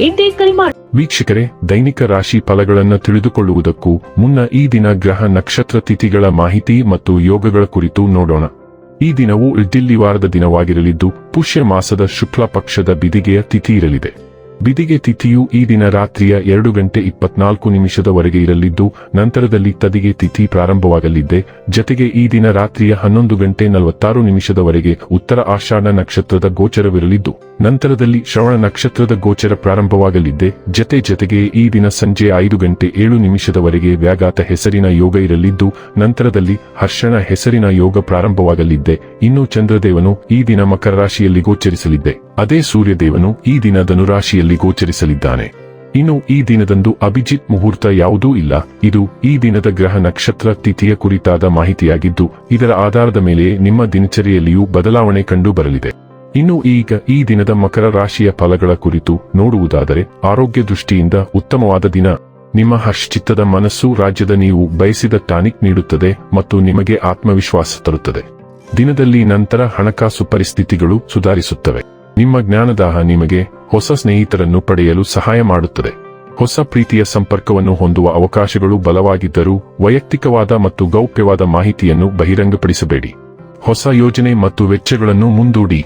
ಇಂದೇ ಕರೆ ಮಾಡಿ ವೀಕ್ಷಕರೇ, ದೈನಿಕ ರಾಶಿ ಫಲಗಳನ್ನು ತಿಳಿದುಕೊಳ್ಳುವುದಕ್ಕೂ ಮುನ್ನ ಈ ದಿನ ಗ್ರಹ ನಕ್ಷತ್ರ ತಿಥಿಗಳ ಮಾಹಿತಿ ಮತ್ತು ಯೋಗಗಳ ಕುರಿತು ನೋಡೋಣ. ಈ ದಿನವು ಇಡ್ಡಿಲ್ಲಿ ವಾರದ ದಿನವಾಗಿರಲಿದ್ದು, ಪುಷ್ಯ ಮಾಸದ ಶುಕ್ಲ ಪಕ್ಷದ ಬಿದಿಗೆಯ ತಿಥಿ ಇರಲಿದೆ. ಬಿದಿಗೆ ತಿಥಿಯು ಈ ದಿನ ರಾತ್ರಿಯ ಎರಡು ಗಂಟೆ ಇಪ್ಪತ್ನಾಲ್ಕು ನಿಮಿಷದವರೆಗೆ ಇರಲಿದ್ದು, ನಂತರದಲ್ಲಿ ತದಿಗೆ ತಿಥಿ ಪ್ರಾರಂಭವಾಗಲಿದ್ದೆ. ಜತೆಗೆ ಈ ದಿನ ರಾತ್ರಿಯ ಹನ್ನೊಂದು ಗಂಟೆ ನಲವತ್ತಾರು ನಿಮಿಷದವರೆಗೆ ಉತ್ತರ ಆಷಾಢ ನಕ್ಷತ್ರದ ಗೋಚರವಿರಲಿದ್ದು, ನಂತರದಲ್ಲಿ ಶ್ರವಣ ನಕ್ಷತ್ರದ ಗೋಚರ ಪ್ರಾರಂಭವಾಗಲಿದ್ದೆ. ಜತೆ ಜತೆಗೆ ಈ ದಿನ ಸಂಜೆ ಐದು ಗಂಟೆ ಏಳು ನಿಮಿಷದವರೆಗೆ ವ್ಯಾಘಾತ ಹೆಸರಿನ ಯೋಗ ಇರಲಿದ್ದು, ನಂತರದಲ್ಲಿ ಹರ್ಷಣ ಹೆಸರಿನ ಯೋಗ ಪ್ರಾರಂಭವಾಗಲಿದ್ದೆ. ಇನ್ನು ಚಂದ್ರದೇವನು ಈ ದಿನ ಮಕರ ರಾಶಿಯಲ್ಲಿ ಗೋಚರಿಸಲಿದ್ದೆ. ಅದೇ ಸೂರ್ಯದೇವನು ಈ ದಿನ ಧನುರಾಶಿಯಲ್ಲಿ ಗೋಚರಿಸಲಿದ್ದಾನೆ. ಇನ್ನು ಈ ದಿನದಂದು ಅಭಿಜಿತ್ ಮುಹೂರ್ತ ಯಾವುದೂ ಇಲ್ಲ. ಇದು ಈ ದಿನದ ಗ್ರಹ ನಕ್ಷತ್ರ ತಿಥಿಯ ಕುರಿತಾದ ಮಾಹಿತಿಯಾಗಿದ್ದು, ಇದರ ಆಧಾರದ ಮೇಲೆ ನಿಮ್ಮ ದಿನಚರಿಯಲ್ಲಿಯೂ ಬದಲಾವಣೆ ಕಂಡು ಬರಲಿದೆ ಇನ್ನು ಈಗ ಈ ದಿನದ ಮಕರ ರಾಶಿಯ ಫಲಗಳ ಕುರಿತು ನೋಡುವುದಾದರೆ, ಆರೋಗ್ಯ ದೃಷ್ಟಿಯಿಂದ ಉತ್ತಮವಾದ ದಿನ. ನಿಮ್ಮ ಹರ್ಷಚಿತ್ತದ ಮನಸ್ಸು ರಾಜ್ಯದ ನೀವು ಬಯಸಿದ ಟಾನಿಕ್ ನೀಡುತ್ತದೆ ಮತ್ತು ನಿಮಗೆ ಆತ್ಮವಿಶ್ವಾಸ ತರುತ್ತದೆ. ದಿನದಲ್ಲಿ ನಂತರ ಹಣಕಾಸು ಪರಿಸ್ಥಿತಿಗಳು ಸುಧಾರಿಸುತ್ತವೆ. ನಿಮ್ಮ ಜ್ಞಾನದಾಹ ನಿಮಗೆ ಹೊಸ ಸ್ನೇಹಿತರನ್ನು ಪಡೆಯಲು ಸಹಾಯ ಮಾಡುತ್ತದೆ. ಹೊಸ ಪ್ರೀತಿಯ ಸಂಪರ್ಕವನ್ನು ಹೊಂದುವ ಅವಕಾಶಗಳು ಬಲವಾಗಿದ್ದರೂ ವೈಯಕ್ತಿಕವಾದ ಮತ್ತು ಗೌಪ್ಯವಾದ ಮಾಹಿತಿಯನ್ನು ಬಹಿರಂಗಪಡಿಸಬೇಡಿ. ಹೊಸ ಯೋಜನೆ ಮತ್ತು ವೆಚ್ಚಗಳನ್ನು ಮುಂದೂಡಿ.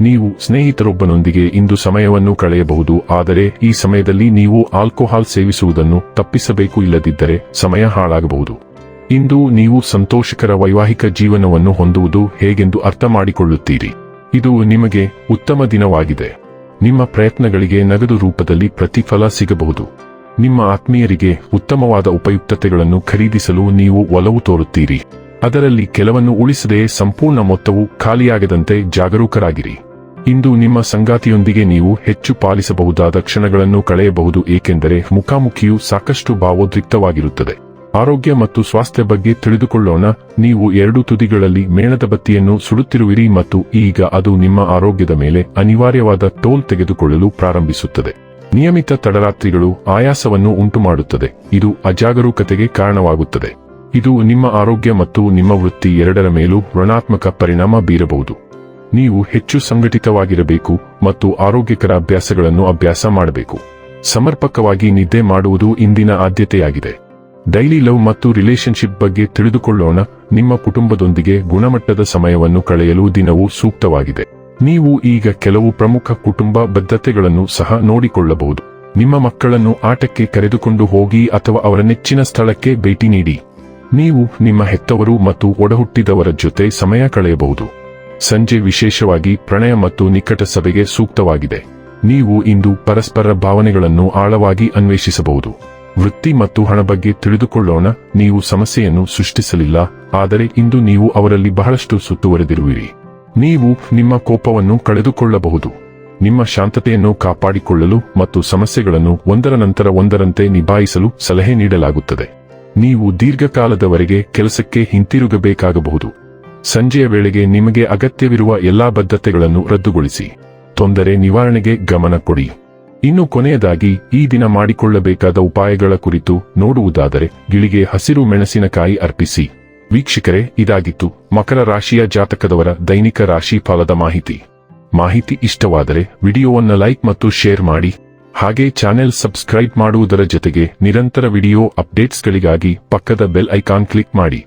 ನೀವು ಸ್ನೇಹಿತರೊಬ್ಬನೊಂದಿಗೆ ಇಂದು ಸಮಯವನ್ನು ಕಳೆಯಬಹುದು, ಆದರೆ ಈ ಸಮಯದಲ್ಲಿ ನೀವು ಆಲ್ಕೋಹಾಲ್ ಸೇವಿಸುವುದನ್ನು ತಪ್ಪಿಸಬೇಕು ಇಲ್ಲದಿದ್ದರೆ ಸಮಯ ಹಾಳಾಗಬಹುದು. ಇಂದು ನೀವು ಸಂತೋಷಕರ ವೈವಾಹಿಕ ಜೀವನವನ್ನು ಹೊಂದುವುದು ಹೇಗೆಂದು ಅರ್ಥ ಮಾಡಿಕೊಳ್ಳುತ್ತೀರಿ ಇದು ನಿಮಗೆ ಉತ್ತಮ ದಿನವಾಗಿದೆ. ನಿಮ್ಮ ಪ್ರಯತ್ನಗಳಿಗೆ ನಗದು ರೂಪದಲ್ಲಿ ಪ್ರತಿಫಲ ಸಿಗಬಹುದು. ನಿಮ್ಮ ಆತ್ಮೀಯರಿಗೆ ಉತ್ತಮವಾದ ಉಪಯುಕ್ತತೆಗಳನ್ನು ಖರೀದಿಸಲು ನೀವು ಒಲವು ತೋರುತ್ತೀರಿ. ಅದರಲ್ಲಿ ಕೆಲವನ್ನು ಉಳಿಸದೆ ಸಂಪೂರ್ಣ ಮೊತ್ತವು ಖಾಲಿಯಾಗದಂತೆ ಜಾಗರೂಕರಾಗಿರಿ. ಇಂದು ನಿಮ್ಮ ಸಂಗಾತಿಯೊಂದಿಗೆ ನೀವು ಹೆಚ್ಚು ಪಾಲಿಸಬಹುದಾದ ಕ್ಷಣಗಳನ್ನು ಕಳೆಯಬಹುದು ಏಕೆಂದರೆ ಮುಖಾಮುಖಿಯು ಸಾಕಷ್ಟು ಭಾವೋದ್ರಿಕ್ತವಾಗಿರುತ್ತದೆ. ಆರೋಗ್ಯ ಮತ್ತು ಸ್ವಾಸ್ಥ್ಯ ಬಗ್ಗೆ ತಿಳಿದುಕೊಳ್ಳೋಣ. ನೀವು ಎರಡು ತುದಿಗಳಲ್ಲಿ ಮೇಣದ ಬತ್ತಿಯನ್ನು ಸುಡುತ್ತಿರುವಿರಿ ಮತ್ತು ಈಗ ಅದು ನಿಮ್ಮ ಆರೋಗ್ಯದ ಮೇಲೆ ಅನಿವಾರ್ಯವಾದ ಟೋಲ್ ತೆಗೆದುಕೊಳ್ಳಲು ಪ್ರಾರಂಭಿಸುತ್ತದೆ. ನಿಯಮಿತ ತಡರಾತ್ರಿಗಳು ಆಯಾಸವನ್ನು ಉಂಟುಮಾಡುತ್ತದೆ. ಇದು ಅಜಾಗರೂಕತೆಗೆ ಕಾರಣವಾಗುತ್ತದೆ. ಇದು ನಿಮ್ಮ ಆರೋಗ್ಯ ಮತ್ತು ನಿಮ್ಮ ವೃತ್ತಿ ಎರಡರ ಮೇಲೂ ಋಣಾತ್ಮಕ ಪರಿಣಾಮ ಬೀರಬಹುದು. ನೀವು ಹೆಚ್ಚು ಸಂಘಟಿತವಾಗಿರಬೇಕು ಮತ್ತು ಆರೋಗ್ಯಕರ ಅಭ್ಯಾಸಗಳನ್ನು ಅಭ್ಯಾಸ ಮಾಡಬೇಕು. ಸಮರ್ಪಕವಾಗಿ ನಿದ್ದೆ ಮಾಡುವುದು ಇಂದಿನ ಆದ್ಯತೆಯಾಗಿದೆ. ಡೈಲಿ ಲವ್ ಮತ್ತು ರಿಲೇಶನ್ಶಿಪ್ ಬಗ್ಗೆ ತಿಳಿದುಕೊಳ್ಳೋಣ. ನಿಮ್ಮ ಕುಟುಂಬದೊಂದಿಗೆ ಗುಣಮಟ್ಟದ ಸಮಯವನ್ನು ಕಳೆಯಲು ದಿನವು ಸೂಕ್ತವಾಗಿದೆ. ನೀವು ಈಗ ಕೆಲವು ಪ್ರಮುಖ ಕುಟುಂಬ ಬದ್ಧತೆಗಳನ್ನು ಸಹ ನೋಡಿಕೊಳ್ಳಬಹುದು. ನಿಮ್ಮ ಮಕ್ಕಳನ್ನು ಆಟಕ್ಕೆ ಕರೆದುಕೊಂಡು ಹೋಗಿ ಅಥವಾ ಅವರ ನೆಚ್ಚಿನ ಸ್ಥಳಕ್ಕೆ ಭೇಟಿ ನೀಡಿ. ನೀವು ನಿಮ್ಮ ಹೆತ್ತವರು ಮತ್ತು ಒಡಹುಟ್ಟಿದವರ ಜೊತೆ ಸಮಯ ಕಳೆಯಬಹುದು. ಸಂಜೆ ವಿಶೇಷವಾಗಿ ಪ್ರಣಯ ಮತ್ತು ನಿಕಟ ಸಭೆಗೆ ಸೂಕ್ತವಾಗಿದೆ. ನೀವು ಇಂದು ಪರಸ್ಪರ ಭಾವನೆಗಳನ್ನು ಆಳವಾಗಿ ಅನ್ವೇಷಿಸಬಹುದು. ವೃತ್ತಿ ಮತ್ತು ಹಣ ಬಗ್ಗೆ ತಿಳಿದುಕೊಳ್ಳೋಣ. ನೀವು ಸಮಸ್ಯೆಯನ್ನು ಸೃಷ್ಟಿಸಲಿಲ್ಲ, ಆದರೆ ಇಂದು ನೀವು ಅವರಲ್ಲಿ ಬಹಳಷ್ಟು ಸುತ್ತುವರೆದಿರುವಿರಿ. ನೀವು ನಿಮ್ಮ ಕೋಪವನ್ನು ಕಳೆದುಕೊಳ್ಳಬಹುದು. ನಿಮ್ಮ ಶಾಂತತೆಯನ್ನು ಕಾಪಾಡಿಕೊಳ್ಳಲು ಮತ್ತು ಸಮಸ್ಯೆಗಳನ್ನು ಒಂದರ ನಂತರ ಒಂದರಂತೆ ನಿಭಾಯಿಸಲು ಸಲಹೆ ನೀಡಲಾಗುತ್ತದೆ. ನೀವು ದೀರ್ಘಕಾಲದವರೆಗೆ ಕೆಲಸಕ್ಕೆ ಹಿಂತಿರುಗಬೇಕಾಗಬಹುದು. ಸಂಜೆಯ ವೇಳೆಗೆ ನಿಮಗೆ ಅಗತ್ಯವಿರುವ ಎಲ್ಲಾ ಬದ್ಧತೆಗಳನ್ನು ರದ್ದುಗೊಳಿಸಿ. ತೊಂದರೆ ನಿವಾರಣೆಗೆ ಗಮನ ಕೊಡಿ. ಇನ್ನು ಕೊನೆಯದಾಗಿ ಈ ದಿನ ಮಾಡಿಕೊಳ್ಳಬೇಕಾದ ಉಪಾಯಗಳ ಕುರಿತು ನೋಡುವುದಾದರೆ ಗಿಳಿಗೆ ಹಸಿರು ಮೆಣಸಿನಕಾಯಿ ಅರ್ಪಿಸಿ. ವೀಕ್ಷಕರೇ, ಇದಾಗಿತ್ತು ಮಕರ ರಾಶಿಯ ಜಾತಕದವರ ದೈನಿಕ ರಾಶಿ ಫಲದ ಮಾಹಿತಿ. ಮಾಹಿತಿ ಇಷ್ಟವಾದರೆ ವಿಡಿಯೋವನ್ನು ಲೈಕ್ ಮತ್ತು ಶೇರ್ ಮಾಡಿ. ಹಾಗೆ ಚಾನೆಲ್ ಸಬ್ಸ್ಕ್ರೈಬ್ ಮಾಡುವುದರ ಜೊತೆಗೆ ನಿರಂತರ ವಿಡಿಯೋ ಅಪ್ಡೇಟ್ಸ್ಗಳಿಗಾಗಿ ಪಕ್ಕದ ಬೆಲ್ ಐಕಾನ್ ಕ್ಲಿಕ್ ಮಾಡಿ.